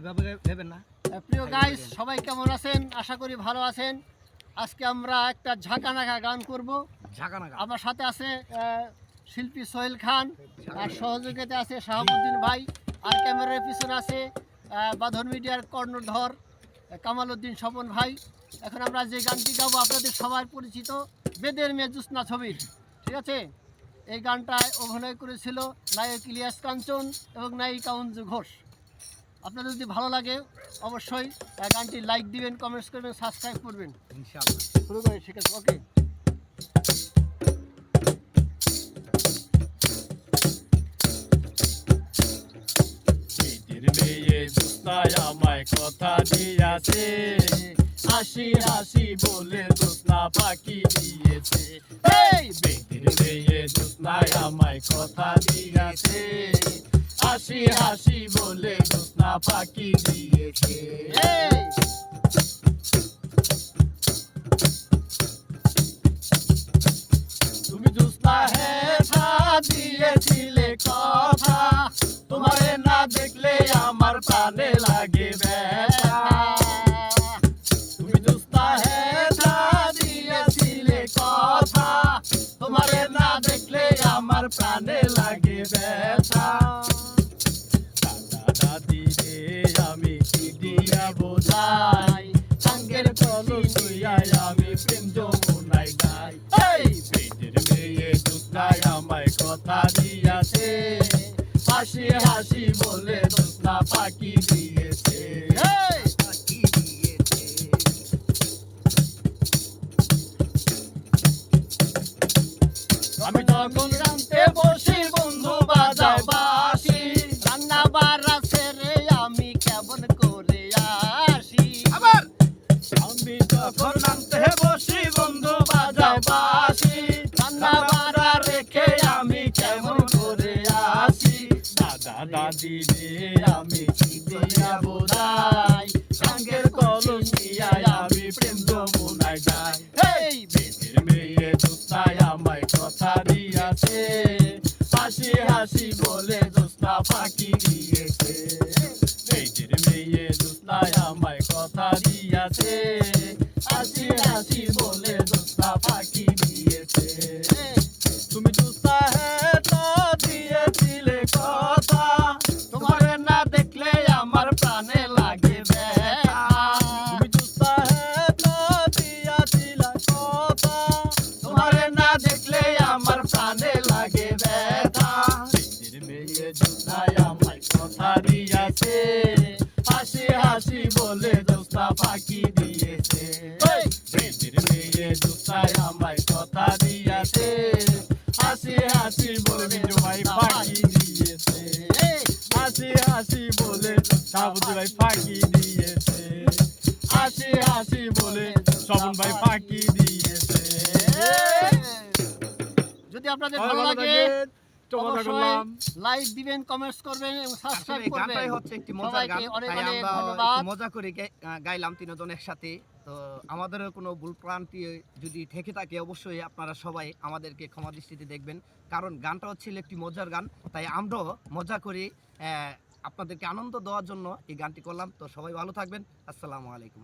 এইভাবে ভেবেন না। প্রিয় গাইস সবাই কেমন আছেন? আশা করি ভালো আছেন। আজকে আমরা একটা ঝাঁকা নাকা গান করব। ঝাঁকা নাকা আমার সাথে আছে শিল্পী সোহেল খান আর সহযোগিতা আছে শাহাবুদ্দিন ভাই আর ক্যামেরার পিছনে আছে বাঁধন মিডিয়ার কর্ণধর কামাল উদ্দিন স্বপন ভাই। এখন আমরা যে গানটি গাবো আপনাদের সবার পরিচিত বেদের মেয়ে জ্যোৎস্না ছবির। ঠিক আছে? এই গানটায় অভিনয় করেছিল নায়ক ইলিয়াস কাঞ্চন এবং নায়িকা অঞ্জু ঘোষ। আপনাদের যদি ভালো লাগে অবশ্যই গানটি লাইক দিবেন কমেন্টস করবেন সাবস্ক্রাইব করবেন। ইনশাআল্লাহ। শুরু করি ঠিক আছে ওকে আমায় কথা দিয়াছে। হাসি হাসি বলে জোৎস্না পাখি দিয়েছে। এই মেয়েদের মেয়ে জোৎস্নায় আমায় কথা দিয়াছে। হাসি হাসি বলে জোৎস্না পাখি দিয়েছে এই তুমি জোৎস্না হেঠা দিয়েছিলে কথা তোমারে না দেখলে আমার প্রাণে লাগে ব্যথা তুমি জোৎস্না হেঠা দিয়েছিলে কথা তোমারে না দেখলে আমার প্রাণে লাগে ব্যথা দাদা দাদি রে আমি দিয়া বোঝাই আমি প্রেম এই পেটের মেয়ে আমায় কথা দিয়াছে। হাসি হাসি বলে দোস্তা পাখি দিয়েছে। আমি যখন দাদা রে আমি কি দিয়া বোঝাই সঙ্গের কলম নিয়ায় আমি প্রেম যমুনায় যাই। এই বেদের মেয়ে দোস্তায় আমায় কথা দিয়াছে। হাসি হাসি বলে দোস্তা পাখি দিয়েছে। বেদের মেয়ে দোস্তায় আমায় কথা দিয়াছে। দোস্তায় আমায় কথা দিয়েছে হাসি হাসি বলে ভাই পাখি দিয়েছে হাসি হাসি বলে সাবুদি ভাই ফাঁকি দিয়েছে হাসি হাসি বলে শ্রবণ ভাই ফাঁকি দিয়েছে যদি আপনাদের ভালো লাগে লাইক দিবেন কমেন্টস করবেন। এবং সাবস্ক্রাইব করবেন হচ্ছে একটি মজার গান অনেক অনেক ধন্যবাদ। মজা করে গাইলাম তিনজন একসাথে। তো আমাদেরও কোনো ভুল প্রান্তি যদি থেকে থাকে, অবশ্যই আপনারা সবাই আমাদেরকে ক্ষমা দৃষ্টিতে দেখবেন। কারণ গানটা হচ্ছিল একটি মজার গান, তাই আমরাও মজা করি আপনাদেরকে আনন্দ দেওয়ার জন্য এই গানটি করলাম। তো সবাই ভালো থাকবেন। আসসালামু আলাইকুম।